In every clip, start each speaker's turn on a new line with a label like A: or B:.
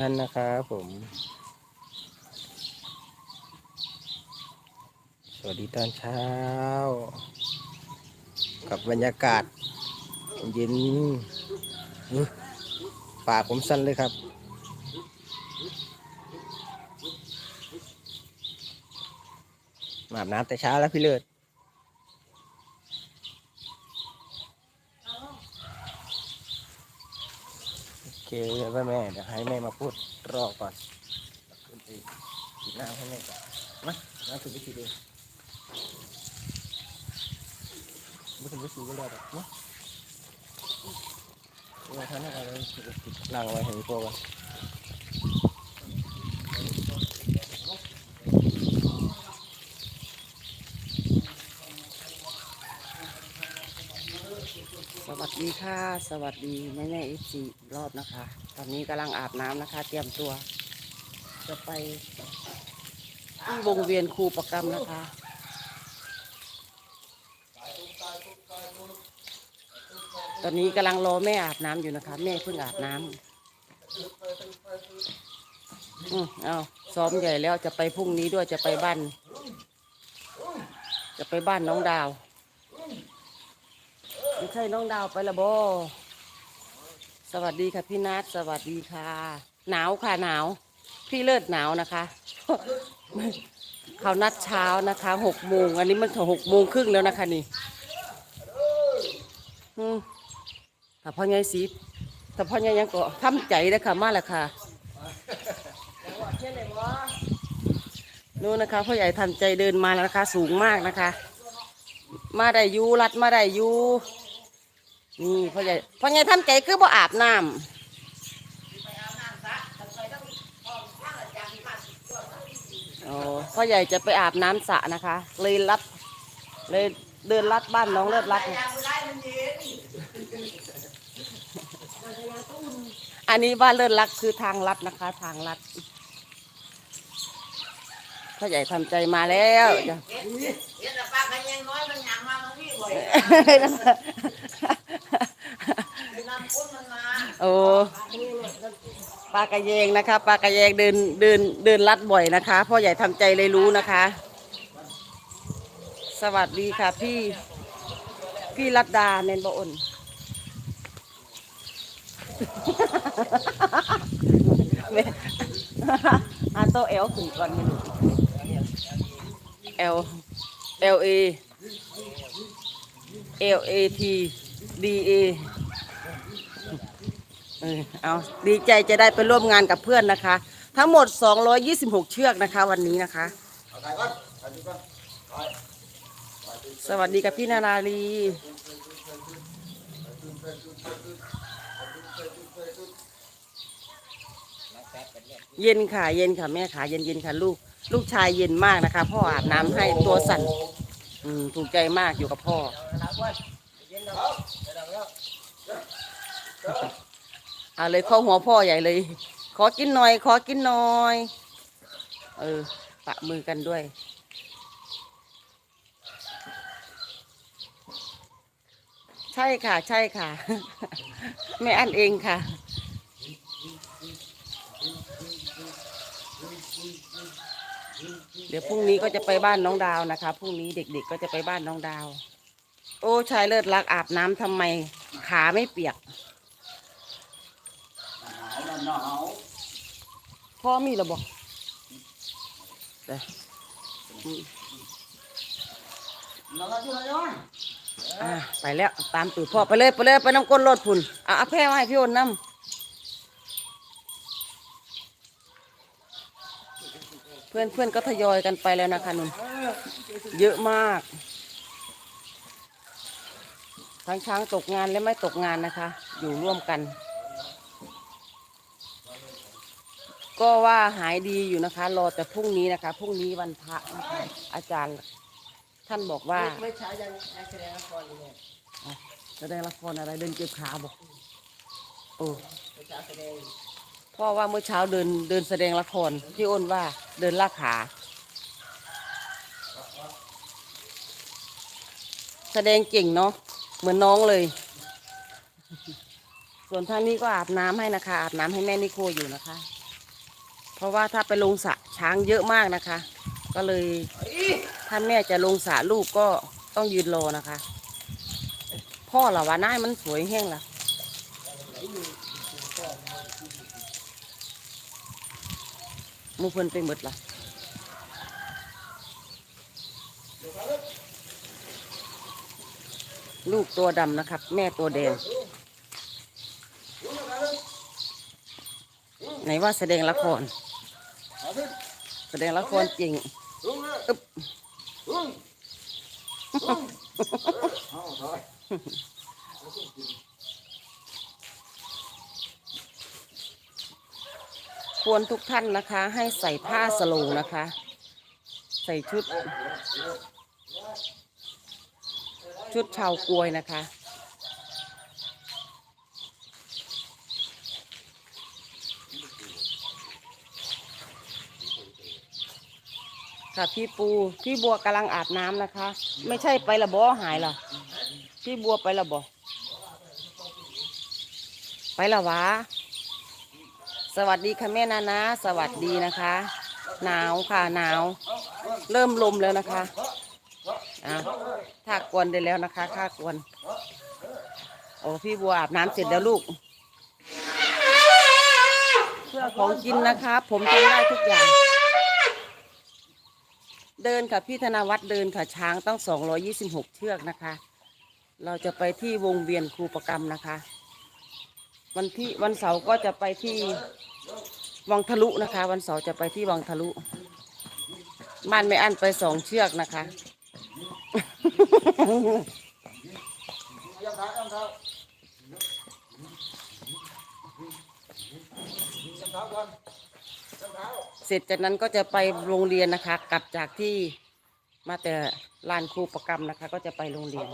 A: นั่นนะครับผม สวัสดีตอนเช้า กับบรรยากาศเย็นอุ๊ยปากผมสั้นเลยครับ มาอาบน้ำแต่เช้าแล้วพี่เลิศ เคเดี๋ยวแม่ เดี๋ยวให้แม่มาพูดรอก่อนขึ้นไปกินน้ำให้แม่ก่อนมาน้ำถึงไปฉีดเองไม่ถึงไปฉีดก็ได้หรอกเนาะเราทำอะไรเรานั่งไว้เห็นพวกกัน
B: สวัสดี ค่ะ สวัสดีแม่แม่เอฟซีรอบนะคะ ตอนนี้กำลังอาบน้ำนะคะ เตรียมตัว จะไปที่วงเวียนครูประกรรมนะคะ ตอนนี้กำลังรอแม่อาบน้ำอยู่นะคะ แม่เพิ่งอาบน้ำอืมเอาซ้อมใหญ่แล้วจะไปพรุ่งนี้ด้วยจะไปบ้าน จะไปบ้านน้องดาว ไม่ใช่น้องดาวไปละโบสวัสดีค่ะพี่นัทสวัสดีค่ะ หนาวค่ะหนาว พี่เลิศหนาวนะคะเขานัดเช้านะคะหกโมงอันนี้มันถึงหกโมงครึ่งแล้วนะคะนี่อืมถ้าพ่อใหญ่สีถ้าพ่อใหญ่ยังก็ทำใจนะค่ะมาแล้วค่ะนู่นนะคะพ่อใหญ่ทันใจเดินมาแล้วนะคะ สูงมากนะคะ มาได้ยูรัดมาได้ยู นี่พ่อใหญ่พ่อใหญ่ทำใจคือบ่อาบน้ำอ๋อพ่อใหญ่จะไปอาบน้ำสระนะคะ เลยรัดเลยเดินลัดบ้านน้องเลิศรัดอันนี้บ้านเลิศรักคือทางลัดนะคะ ทางลัดพ่อใหญ่ทำใจมาแล้วจ้ะ โอ้ปลากระเยงนะคะปลากระเยงเดินเดินเดินลัดบ่อยนะคะพ่อใหญ่ทำใจเลยรู้นะคะ สวัสดีค่ะพี่พี่รัตดาเนนบอนแอาโตเอลขึ้นก่อนไม่รู้เอลเอลเอเอลเอที ดีเอเออเอาดีใจจะได้ไปร่วมงานกับเพื่อนนะคะ ทั้งหมด 226 เชือกนะคะ วันนี้นะคะ สวัสดีกับพี่นาราลีเย็นค่ะ เย็นค่ะแม่ขาเย็นเย็นค่ะ ลูก ลูกชายเย็นมากนะคะ พ่ออาบน้ำให้ตัวสั่นถูกใจมากอยู่กับพ่อ เอาเลยเข้าหัวพ่อใหญ่เลย ขอกินหน่อย ขอกินหน่อย เออ ปะมือกันด้วย ใช่ค่ะ ใช่ค่ะแม่อันเองค่ะ เดี๋ยวพรุ่งนี้ก็จะไปบ้านน้องดาวนะคะ พรุ่งนี้เด็กๆก็จะไปบ้านน้องดาว โอ้ชายเลิศรักอาบน้ำทำไมขาไม่เปียกพ่อมีระบอกแต่อืมอ่าไปแล้ว ตามตูดพ่อไปเลยไปเลยไปน้ำก้นรถพุ่นเอาเอาแพร่มาให้พี่โอนน้ำเพื่อนเพื่อนก็ทยอยกันไปแล้วนะคะนุ่นเยอะมาก ทั้งช้างตกงานและไม่ตกงานนะคะ อยู่ร่วมกัน ก็ว่าหายดีอยู่นะคะ รอแต่พรุ่งนี้นะคะพรุ่งนี้วันพระนะคะ อาจารย์ท่านบอกว่า
C: ไม่ใช่ยังยังแสดงละครอยู่เนี่ย
B: แสดงละครอะไรเดินเก็บขาบอกโอ้
C: ไม่ใช่แสดง
B: พ่อว่าเมื่อเช้าเดินเดินแสดงละครพี่อ้นว่าเดินลากขาแสดงเก่งเนาะ เหมือนน้องเลย ส่วนทางนี้ก็อาบน้ำให้นะคะ อาบน้ำให้แม่นิโคอยู่นะคะ เพราะว่าถ้าไปลงสระช้างเยอะมากนะคะ ก็เลยถ้าแม่จะลงสระลูกก็ต้องยืนรอนะคะ พ่อเหรอวะหน้ามันสวยแห้งล่ะมูเพิ่นไปหมดล่ะ ลูกตัวดำนะครับ แม่ตัวแดง ไหนว่าแสดงละคร แสดงละครจริงอึ๊บควรทุกท่านนะคะ ให้ใส่ผ้าสโลงนะคะ ใส่ชุด ชุดชาวกวยนะคะ ค่ะพี่ปูพี่บัวกำลังอาบน้ำนะคะ ไม่ใช่ไปละบอหายหรอพี่บัวไปละบอไปละวะสวัสดีค่ะแม่นานะสวัสดีนะคะ หนาวค่ะหนาว เริ่มลมแล้วนะคะอะ ถ้ากวนได้แล้วนะคะค่ากวน โอ้พี่บัวอาบน้ำเสร็จแล้วลูก เพื่อของกินนะคะผมทำได้ทุกอย่าง เดินค่ะพี่ธนวัฒน์เดินค่ะช้างต้อง226 เชือกนะคะ เราจะไปที่วงเวียนครูประกรรมนะคะ วันที่วันเสาร์ก็จะไปที่วังทะลุนะคะ วันเสาร์จะไปที่วังทะลุบ้านไม่อั้นไปสองเชือกนะคะ เสร็จจากนั้นก็จะไปโรงเรียนนะคะ กลับจากที่มาแต่ลานครูประกรรมนะคะ ก็จะไปโรงเรียน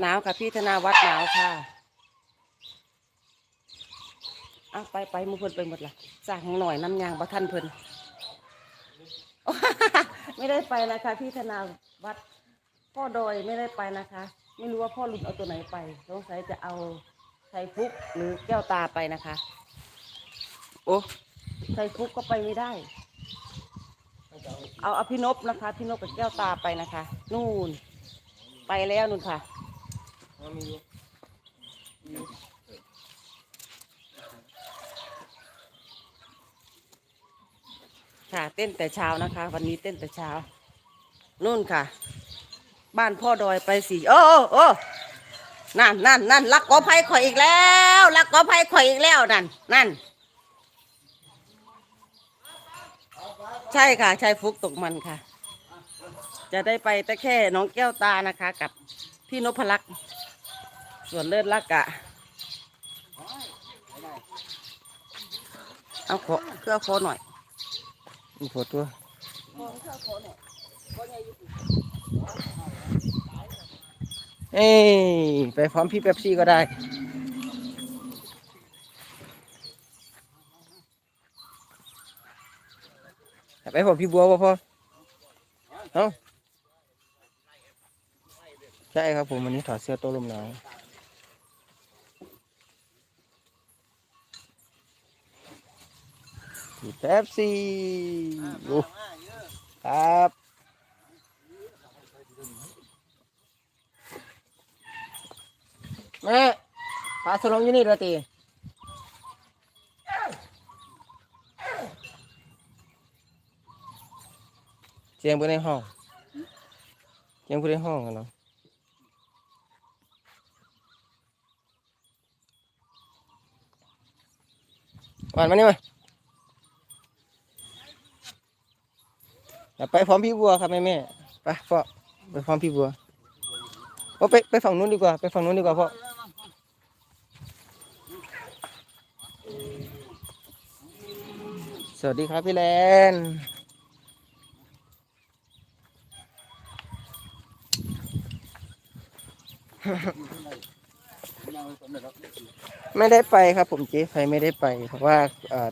B: หนาวค่ะพี่ธนาวัฒน์หนาวค่ะเอาไปไปหมูเพิ่นไปหมดละสั่งหน่อยน้ำยางประทันเพิ่น ไม่ได้ไปนะคะพี่ธนาวัฒน์พ่อโดยไม่ได้ไปนะคะ ไม่รู้ว่าพ่อลุนเอาตัวไหนไปสงสัยจะเอาไทยฟุกหรือแก้วตาไปนะคะ โอ้ไทยฟุกก็ไปไม่ได้ เอาเอาพี่นบนะคะพี่นบกับแก้วตาไปนะคะ นู่น ไปแล้วนู่นค่ะ ค่ะ เต้นแต่เช้านะคะ วันนี้เต้นแต่เช้านู่นค่ะ บ้านพ่อดอยไปสีโอ้โอ้โอ้นั่นนั่นนั่นลักกอไผ่ข่อยอีกแล้วลักกอไผ่ข่อยอีกแล้วนั่นนั่นใช่ค่ะ ใช่ฟุกตกมันค่ะ จะได้ไปแต่แค่น้องแก้วตานะคะ กับพี่นพลักษ์ส่วนเลิศลักกะเอาขอเครื่องโคหน่อย
A: มีโฟตัวเอ้ยไปพร้อมพี่เป๊ปซี่ก็ได้ ไปผมพี่บัวบ่พ่อเอ้าใช่ครับผมวันนี้ถอดเสื้อโต้ลมหนาว พี่เป๊ปซี่โอ้ครับแม่ปลาสลงอยู่นี่ละตีเสียงผู้ในห้องเสียงผู้ในห้องกันเนาะหวานมานี่มาเดี๋ยว ไปพร้อมพี่บัวครับแม่แม่ไปพ่อไปพร้อมพี่บัวโอ้ไปไปฝั่งนู้นดีกว่า ไปฝั่งนู้นดีกว่าพ่อสวัสดีครับพี่แลนไม่ได้ไปครับ ผมเจ๊ไฟไม่ได้ไปเพราะว่า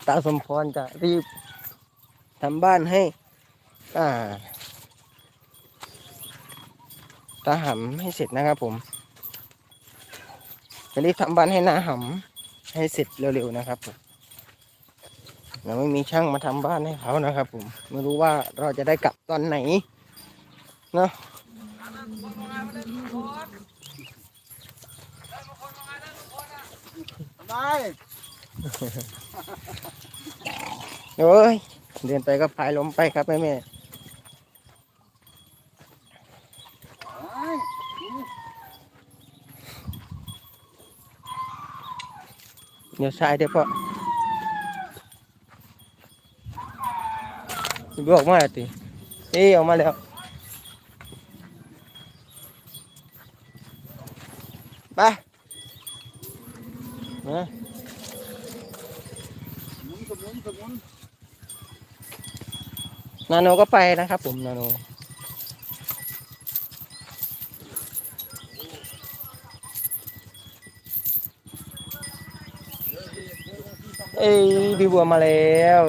A: ตาสมพรจะรีบทำบ้านให้ อ่าตาหำให้เสร็จนะครับผมจะรีบทำบ้านให้นาหำให้เสร็จเร็วๆนะครับผมเราไม่มีช่างมาทำบ้านให้เขานะครับ ผม ไม่รู้ว่าเราจะได้กลับตอนไหนเนาะ
D: ไป
A: โอ้ยเดินไปก็พายล้มไปครับแม่แม่ เดี๋ยวซ้ายเดี๋ยวพ่อพี่ออกมาแล้วติเอ้ยออกมาแล้วไปมา
D: หมุนสมุนสมุน
A: นาโนก็ไปนะครับผมนาโน เอ้ยพี่บัวมาแล้ว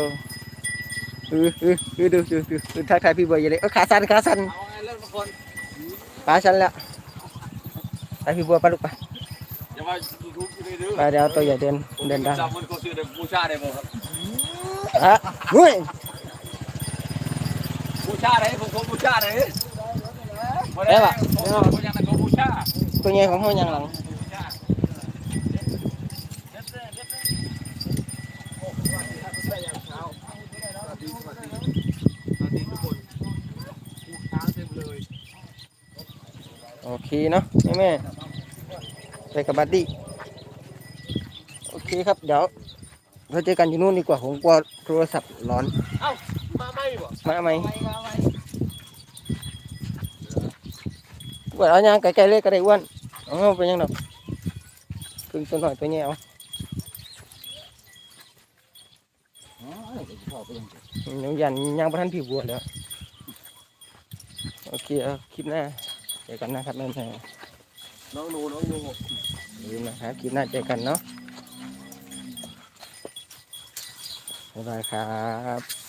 A: อืออืออือดูดูดูดูทักทายพี่บัวอย่าเลยเออขาสั่นขาสั่น
D: เอาไงเล่นบางคน
A: ขาสั่นแล้วไปพี่บัวไปลูกไป
D: อย่าว่ายูทูบอยู่เลยเด้อ
A: ไปเดี๋ยวตัวใหญ่เดินเดินได้
D: จับมันก็ซื้อได้บูชาได้บ่ครับ
A: ฮะเฮ้ย
D: บูชาได้ผมผมบูชาได้
A: ได้ปะ
D: ผมยังนั่นก็บูชา
A: ตัวใหญ่ของเขายังหลัง โอเคเนาะแม่แม่ไปกับบัดดี้โอเคครับ เดี๋ยวเราเจอกันที่นู่นดีกว่าผมกลัวโทรศัพท์ร้อน
D: มาไม่บ่
A: มาไหมเปิดเอายังไกลๆเลยก็ได้อ้วนเอาไปยังดอกครึ่งตัวหน่อยตัวเนี้ยเอาเดี๋ยวยันยังประทันผิวบัวแล้ว โอเคเอาคลิปหน้า เจอกันนะครับแม่แม่
D: น้องหนูน้องหนู
A: อย่าลืมนะครับคลิปหน้าเจอกันเนาะบ๊ายบายครับ